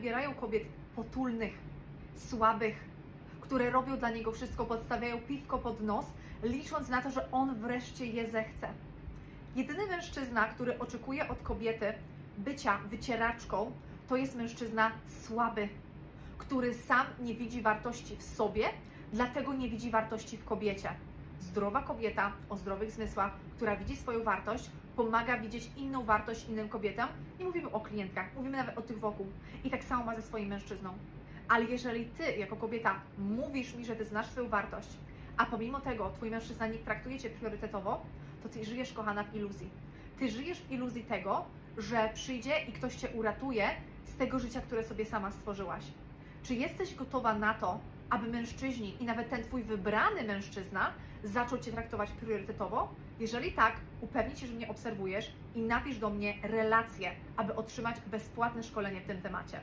wybierają kobiet potulnych, słabych, które robią dla niego wszystko, podstawiają piwko pod nos, licząc na to, że on wreszcie je zechce. Jedyny mężczyzna, który oczekuje od kobiety bycia wycieraczką, to jest mężczyzna słaby, który sam nie widzi wartości w sobie, dlatego nie widzi wartości w kobiecie. Zdrowa kobieta o zdrowych zmysłach, która widzi swoją wartość, pomaga widzieć inną wartość innym kobietom. Nie mówimy o klientkach, mówimy nawet o tych wokół. I tak samo ma ze swoim mężczyzną. Ale jeżeli ty, jako kobieta, mówisz mi, że ty znasz swoją wartość, a pomimo tego twój mężczyzna nie traktuje cię priorytetowo, to ty żyjesz, kochana, w iluzji. Ty żyjesz w iluzji tego, że przyjdzie i ktoś cię uratuje z tego życia, które sobie sama stworzyłaś. Czy jesteś gotowa na to, aby mężczyźni i nawet ten twój wybrany mężczyzna zaczął cię traktować priorytetowo? Jeżeli tak, upewnij się, że mnie obserwujesz i napisz do mnie relację, aby otrzymać bezpłatne szkolenie w tym temacie.